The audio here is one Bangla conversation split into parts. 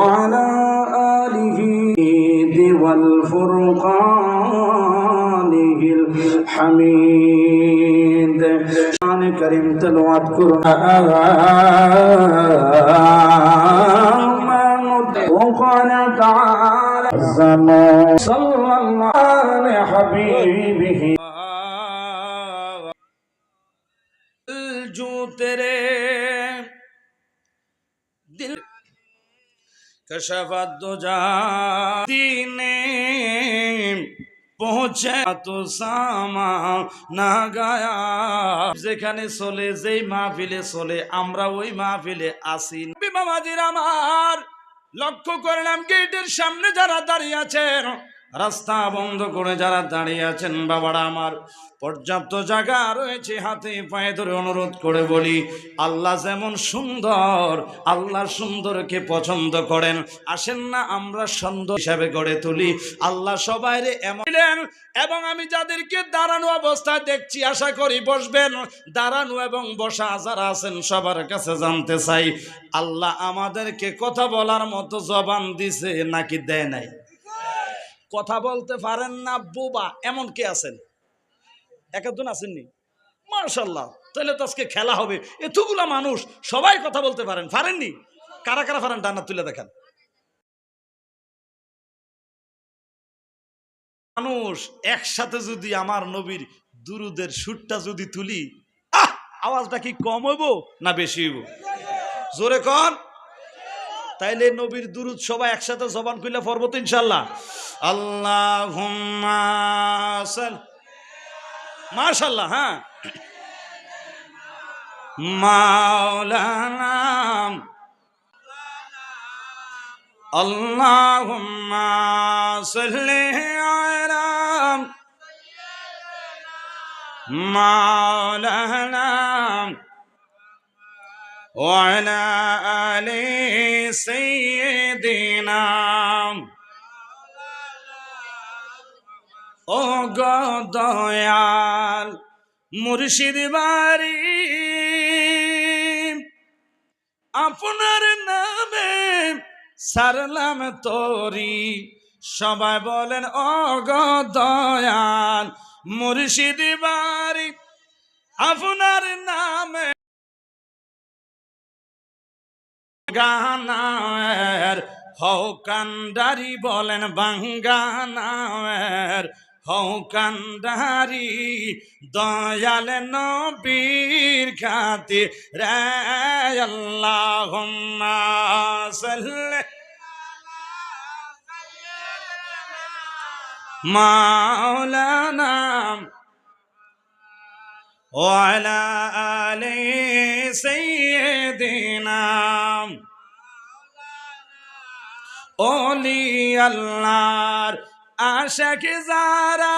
وعلى آله والفرقانه الحميد. شان كريم تلوات قرآن. وقال تعالى الزمان صلى الله على حبيبه. الجو تري দিনে পৌঁছে তো সামা না গায়া। যেখানে চলে, যেই মাহফিলে চলে, আমরা ওই মাহফিলে আসি। বিমামাজির আমার লক্ষ্য করলাম গেটের সামনে যারা দাঁড়িয়ে আছেন রাস্তা বন্ধ করে যারা দাঁড়িয়ে আছেন, বাবারা আমার, পর্যাপ্ত জায়গা রয়েছে হাতে পায়ে ধরে অনুরোধ করে বলি, আল্লাহ যেমন সুন্দর, আল্লাহ সুন্দরকে পছন্দ করেন। আসেন না, আমরা সুন্দর হিসাবে গড়ে তুলি। আল্লাহ সবাই এমন এবং আমি যাদেরকে দাঁড়ানো অবস্থায় দেখছি, আশা করি বসবেন। দাঁড়ানো এবং বসা যারা আছেন, সবার কাছে জানতে চাই, আল্লাহ আমাদেরকে কথা বলার মতো জবান দিছে নাকি দেয় নাই? কথা বলতে পারেন না বোবা, এমন কে আছেন? এক একজন আসেননি মার্শাল্লাহ তাহলে তো আজকে খেলা হবে। এতগুলা মানুষ সবাই কথা বলতে পারেন, পারেননি? কারা কারা পারেন ডান্না তুলে দেখান। মানুষ একসাথে যদি আমার নবীর দুরুদের সুরটা যদি তুলি, আহ, আওয়াজটা কি কম হইব না বেশি হইব? জোরে কন। তাইলে নবীর দুরুদ সবাই একসাথে জবান কইলে পর্ব তো ইনশাল্লাহ আল্লাহ মাশাল্লাহ হ্যাঁ মাওলানা اللهم صل على مولانا وعلى آل سيدنا ও গদয়াল মুর্শিদ বাড়ি আপনার নামে সারলাম তরি সবাই বলেন ও গদয়াল মুর্শিদ বাড়ি আপনার নামে গানার হৌকান্ডারি বলেন বাঙ্গানার হৌকান্ডারি দয়াল নবীর খাতি রে আল্লাহ মাওলানা وعلى آل سيدنا অলি আল্লাহর আশাক যারা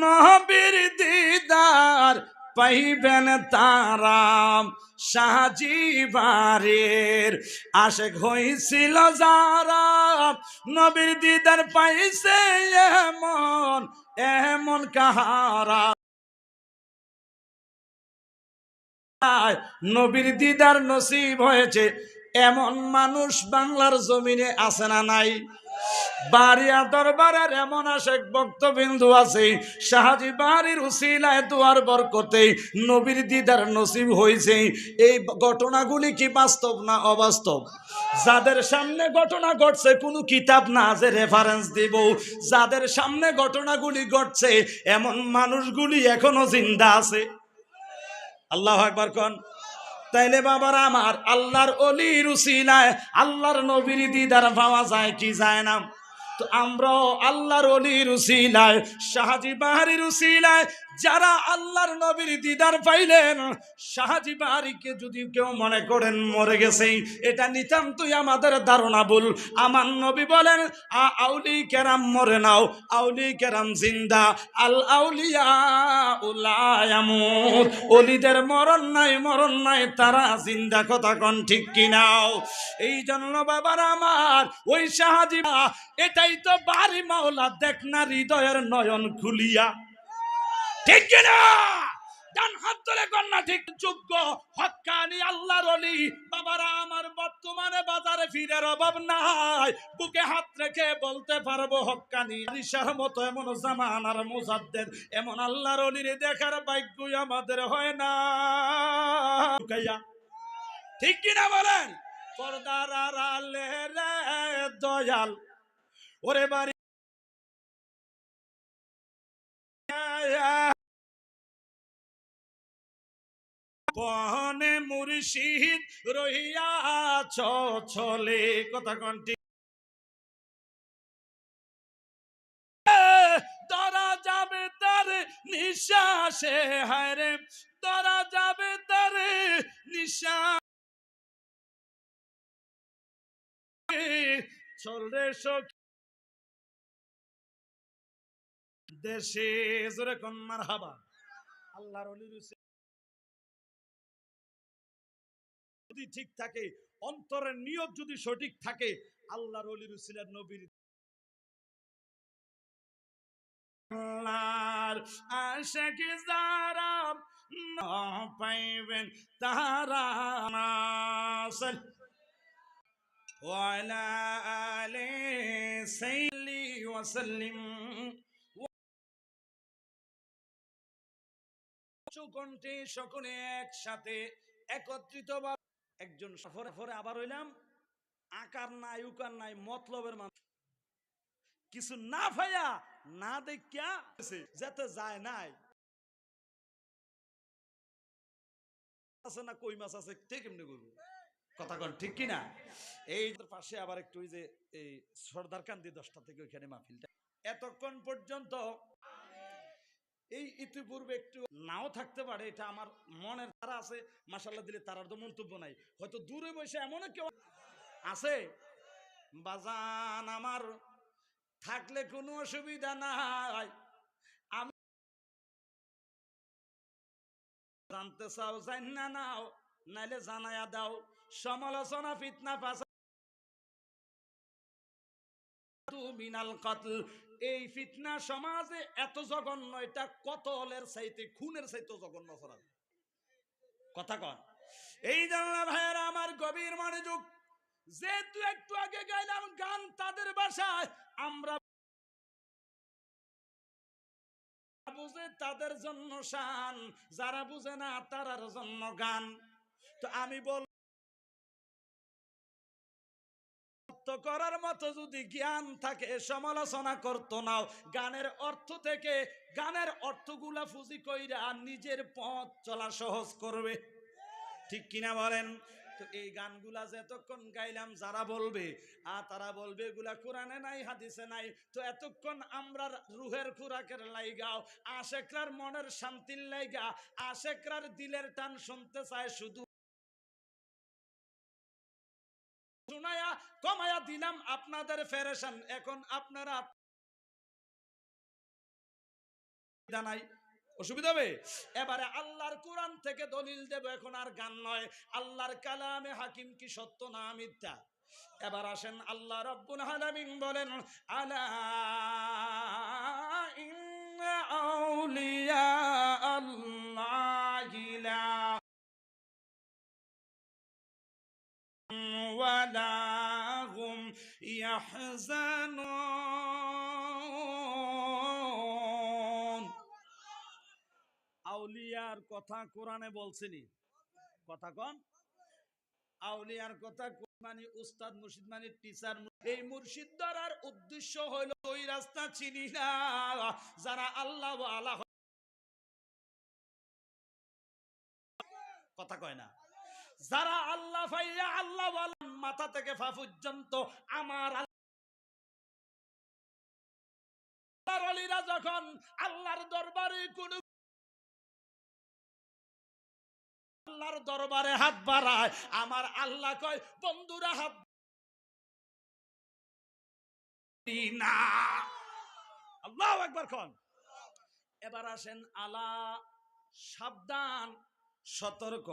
নবীর দিদার পাইবেন তারাম শাহজিবারের আশেক হয়েছিল যারা নবীর দিদার পাইছে এমন এমন কাহারা নবীর দিদার নসিব হয়েছে। এমন মানুষ বাংলার জমিনে আছে না নাই? বাড়িয়া দরবারের এমন আশেক বক্তবিন্দু আছে, শাহাজি বাড়ির উসিলায় দুয়ার বরকতে নবীর দিদার নসিব হয়েছে এই ঘটনাগুলি কি বাস্তব না অবাস্তব? যাদের সামনে ঘটনা ঘটছে, কোনো কিতাব না যে রেফারেন্স দিব। যাদের সামনে ঘটনাগুলি ঘটছে, এমন মানুষগুলি এখনও জিন্দা আছে। আল্লাহ একবার কন? তাইলে বাবার আমার আল্লাহর অলি রুসিলায় আল্লাহর নবীর দিদার পাওয়া যায় কি যায় না? তো আল্লাহর অলি রুসিলায় শাহাজি বাহারি রুসিলায় যারা আল্লাহর নবীর দিদার পাইলেন, শাহাজি বাহারিকে যদি কেউ মনে করেন মরে গেছে, এটা নিতান্তই আমাদের ধারণা ভুল। আমার নবী বলেন আউলি কেরাম মরে নাও, আউলি কেরাম জিন্দা, আল আউলিয়া উলায়ামুত অলিদের মরণ নাই মরণ নাই, তারা জিন্দা, কথা কন ঠিক কিনাও এই জন্য বাবার আমার, ওই শাহাজি এটাই তো বাড়ি মাওলা, দেখ না হৃদয়ের নয়ন খুলিয়া। ঠিক কিনা? ডান হাত ধরে কন্যা ঠিক যোগ্য। হক্কানি আল্লাহর অলি বাবারা, আমার বর্তমানে বাজারে ফিরের অভাব নাই। বুকে হাত রেখে বলতে পারব হক্কানি রিসার মতো এমন জামানার মুজাদ্দেদ, এমন আল্লাহর অলির দেখার ভাগ্যই আমাদের হয় না। ঠিক কিনা বলেন? পর্দার আড়ালে রে দয়াল। ওরে বাড়ি বনে মুর্শিদ রহিয়াছ ছলে। কথা কন্টি ধরা যাবে তার নিঃশ্বাসে হায়রে ধরা যাবে তার নিঃশ্বাস। চল রে দেশে, জোরে কন্যার হাবা আল্লাহর অলির যদি ঠিক থাকে, অন্তরের নিয়ত যদি সঠিক থাকে, আল্লাহর অলির নবীর যারা পাইবেন, তারা সকলে একসাথে একত্রিত ভাবে একজন সফরে ফরে আবার হইলাম। আকার নাই, উকার নাই, মতলবের মানুষ। কিছু না ভাইয়া না দেখিয়া যেতে যায় নাই। আছে না কই মাছ আছে ঠিক এমনি করব? কথা কন, ঠিক কিনা? এই পাশে আবার একটু ওই যে এই সর্দার কান্দি দশটা থেকে ওইখানে মাহফিলটা। এতক্ষণ পর্যন্ত এই ইতিপূর্বে একটু নাও থাকতে পারে, এটা আমার মনের তারা আছে মাসাল্লাহ দিলে তারার তো মন্তব্য নাই। হয়তো দূরে বসে এমন কেউ আছে? বাজান আমার, থাকলে কোনো অসুবিধা নাই। আমি জানতে চাও, জান না নাও, নাইলে জানায়া দাও। সমালোচনা, ফিতনা, ফাসা। মিনাল কতল এই ফিতনা সমাজে এত জঘন্য, এটা কতলের চাইতে, খুনের চাইতে জঘন্য অপরাধ কথা কন। এই জানলা ভাইয়েরা, আমার গভীর মনোযোগ, যেহেতু একটু আগে গাইলাম গান তাদের বাসায়, আমরা বুঝে তাদের জন্য শান, যারা বুঝে না তারার জন্য গান। তো আমি বল করার মতো যদি জ্ঞান থাকে, সমালোচনা করতো নাও গানের অর্থ থেকে, গানের অর্থগুলা ফুজি কইরা নিজের পথ চলা সহজ করবে। ঠিক কিনা বলেন? এই গানগুলা যতক্ষণ গাইলাম, যারা বলবে আর তারা বলবে, এগুলা কোরআনে নাই, হাদিসে নাই। তো এতক্ষণ আমরা রুহের খুরাকের লাইগাও আশেকরার মনের শান্তির লাইগা, আশেকরার দিলের টান শুনতে চায় শুধু শুনায়া কমায়া দিলাম আপনাদের ফেরেশন। এখন আপনারা নাই। অসুবিধা হবে? এবারে আল্লাহর কোরআন থেকে দলিল দেব, এখন আর গান নয়। আল্লাহর কালামে হাকিম কি সত্য না মিথ্যা? এবার আসেন আল্লাহ রব্বুল আলামিন বলেন, আলা يحزنون আউলিয়ার কথা কোরআনে বলছেনি কথা কন আউলিয়ার কথা মানে উস্তাদ মুর্শিদ মানে টিচার এই মুর্শিদ দ্বারার উদ্দেশ্য হইল ওই রাস্তা চিনি না যারা আল্লাহ আল্লাহ কথা কয় না যারা আল্লাহ ফাইয়া আল্লাহ মাথা থেকে ফা পর্যন্ত আমার আল্লাহর যখন আল্লাহর দরবারে কোন আল্লাহর দরবারে হাত বাড়ায়, আমার আল্লাহ কয়, বন্ধুরা, হাত না আল্লাহ একবার কন। এবার আসেন আলা সাবধান, সতর্ক।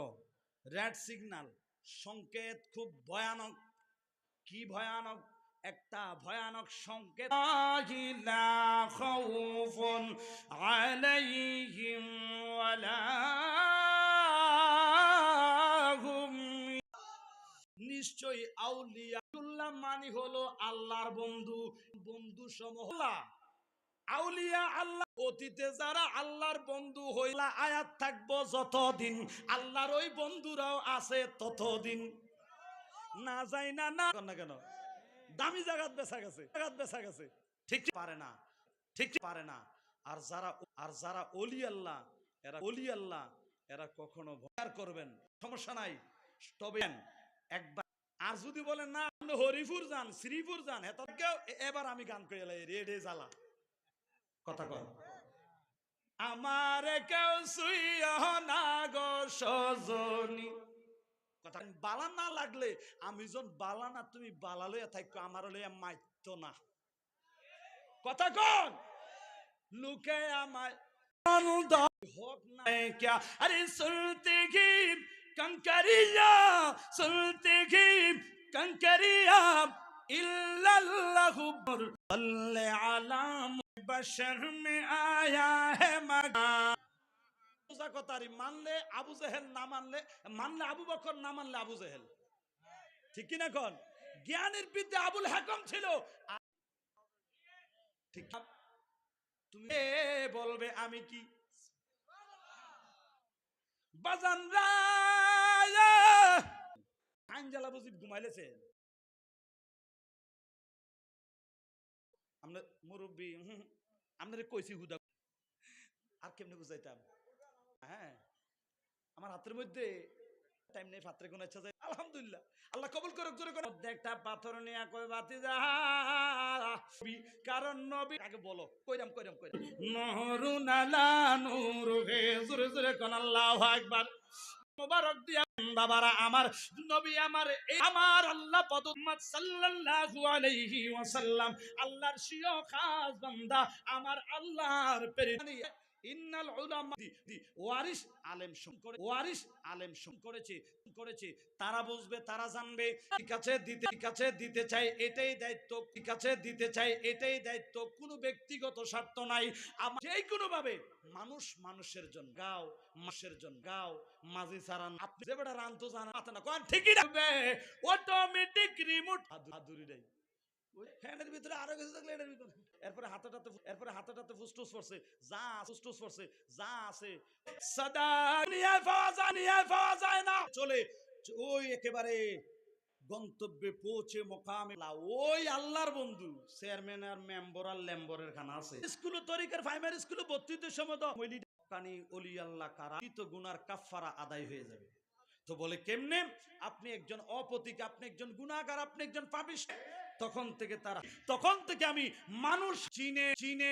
রেড সিগনাল সংকেত খুব ভয়ানক। কি ভয়ানক? একটা ভয়ানক সংকেত। নিশ্চয়ই আউলিয়া মানি হলো আল্লাহর বন্ধু। বন্ধু সমহলা আউলিয়া আল্লাহ, অতীতে যারা আল্লাহর বন্ধু আয়াত থাকব যতদিন। আল্লাহর ওই বন্ধুরাও আছে ততদিন। না যাই না না। কেন? দামি গেছে গেছে। ঠিক পারে না? ঠিক পারে না? আর যারা আর যারা অলি আল্লাহ, এরা অলি আল্লাহ, এরা কখনো ভয় করবেন। সমস্যা নাই। তবে একবার, আর যদি বলেন, না হরিপুর যান, শ্রীপুর যান কেউ এবার আমি গান করে এলাই রেডে জ্বালা। কথা কয়। আমার কেউ শুইয় না গো সজনী। কথা বালা না লাগলে আমি যখন বালা না তুমি বালা লইয়া থাকো আমার লইয়া মাইত না। কথা কন লুকে আমায় হোক নাই ক্যা আরে শুনতে গি কঙ্কারিয়া শুনতে গি কঙ্কারিয়া ইল্লাল্লাহু বর আলা बशर में आया है मगा বুঝা কথারি মানলে আবু জেহেল না মানলে মানলে আবু বকর না মানলে আবু জেহেল ঠিক কিনা কন জ্ঞানের বিদ্যা আবুল হাকম ছিল ঠিক না? তুমি এ বলবে আমি কি বাজান রায়া আঞ্জালা বুঝি ঘুমাইলেছে আমরা মুরব্বী হুম, আপনারে কইছি হুদা। আর কেমনে বুঝাইতাম? হ্যাঁ। আমার হাতের মধ্যে টাইম নেই পাত্রে কোন ইচ্ছা যায়। আলহামদুলিল্লাহ। আল্লাহ কবুল করুক জোরে করে। একটা পাথর নিয়ে কই বাতি যা কারণ নবী আগে বলো কইরাম কইরাম কইরাম। নহরুন আলা নূর হে। জোরে জোরে কোন আল্লাহু আকবার। মোবারক দিয়া বাবারা, আমার নবী, আমার আমার আল্লাহ পদুম্মত সাল্লাল্লাহু আলাইহি ওয়াসাল্লাম, আল্লাহর শিও খাস বান্দা, আমার আল্লাহর পেরিনি তারা বুঝবে, তারা জানবে। এটাই দায়িত্ব। কোনো ব্যক্তিগত স্বার্থ নাই। আমার যে কোনো ভাবে মানুষ মানুষের জন্য গাও মাসের জন্য গাও, মাঝি সারান আপনি যে বেটা রান জানা না ঠিকই রাখবে অটোমেটিক রিমোট ভিতরে আরও কিছু থাকলে ভিতরে। এরপরে এরপরে যা যা আছে। নিয়ে পাওয়া যায়, নিয়ে পাওয়া যায় না। চলে। ওই একেবারে গন্তব্যে পৌঁছে মোকামে ওই আল্লাহর বন্ধু, চেয়ারম্যান আর মেম্বার আর খানা আছে। স্কুল তরিকার প্রাইমারি স্কুলে কানি অলি আল্লাহ কারা গুনার কাফারা আদায় হয়ে যাবে। তো বলে কেমনে? আপনি একজন অপতিক, আপনি একজন গুনাহগার, আপনি একজন পাপিষ্ট। তখন থেকে তারা তখন থেকে আমি মানুষ। চিনে চিনে